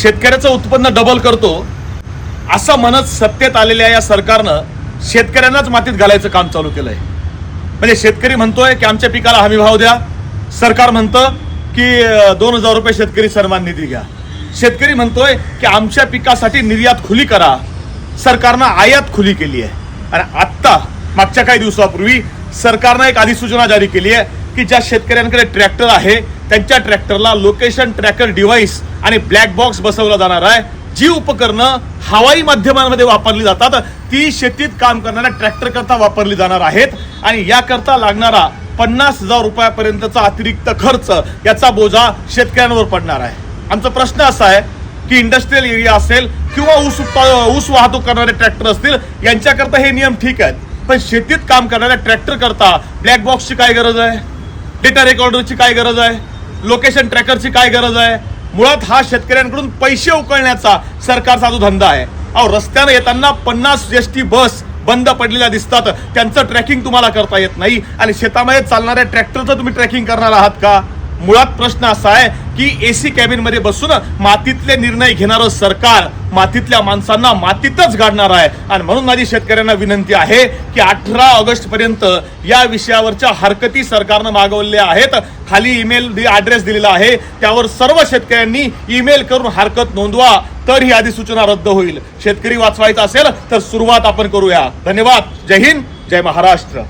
शेतकऱ्याचं उत्पन्न डबल करतो असं म्हणत सत्तेत आलेल्या या सरकारनं शेतकऱ्यांनाच मातीत घालायचं काम चालू केलंय. म्हणजे शेतकरी म्हणतोय की आमच्या पिकाला हमी भाव द्या. सरकार म्हणतं की दोन हजार रुपये शेतकरी सन्मान निधी घ्या. शेतकरी म्हणतोय की आमच्या पिकासाठी निर्यात खुली करा. सरकारनं आयात खुली केली आहे. आणि आत्ता मागच्या काही दिवसापूर्वी सरकारनं एक अधिसूचना जारी केली आहे. की ज्या शेतकऱ्यांकडे ट्रॅक्टर आहे त्यांच्या ट्रॅक्टरला लोकेशन ट्रॅकर डिव्हाइस आणि ब्लॅक बॉक्स बसवला जाणार आहे. जी उपकरणं हवाई माध्यमांमध्ये वापरली जातात ती शेतीत काम करणाऱ्या ट्रॅक्टर करता वापरली जाणार आहेत. आणि याकरता लागणारा पन्नास हजार रुपयापर्यंतचा अतिरिक्त खर्च याचा बोजा शेतकऱ्यांवर पडणार आहे. आमचा प्रश्न असा आहे की इंडस्ट्रीयल एरिया असेल किंवा ऊस ऊस वाहतूक करणारे ट्रॅक्टर असतील यांच्याकरता हे नियम ठीक आहेत. पण शेतीत काम करणाऱ्या ट्रॅक्टर करता ब्लॅक बॉक्सची काय गरज आहे? डेटा रेकॉर्डरची काय गरज आहे? लोकेशन ट्रॅकरची काय गरज आहे? मुळात हा शेतकऱ्यांकडून पैसे उकळण्याचा सरकारचा जो धंदा आहे अहो रस्त्यानं येताना पन्नास एस टी बस बंद पडलेल्या दिसतात. त्यांचं ट्रॅकिंग तुम्हाला करता येत नाही. आणि शेतामध्ये चालणाऱ्या ट्रॅक्टरचं तुम्ही ट्रॅकिंग करणार आहात का? मुळात प्रश्न असा आहे की एसी कॅबिनमध्ये बसून मातीतले निर्णय घेणारं सरकार मातीतल्या माणसांना मातीतच गाडणार आहे. आणि म्हणून माझी शेतकऱ्यांना विनंती आहे की अठरा ऑगस्ट पर्यंत या विषयावरच्या हरकती सरकारनं मागवलेल्या आहेत. खाली ईमेल ऍड्रेस दिलेला आहे. त्यावर सर्व शेतकऱ्यांनी ईमेल करून हरकत नोंदवा. तर ही अधिसूचना रद्द होईल. शेतकरी वाचवायचा असेल तर सुरुवात आपण करूया. धन्यवाद. जय हिंद. जय महाराष्ट्र.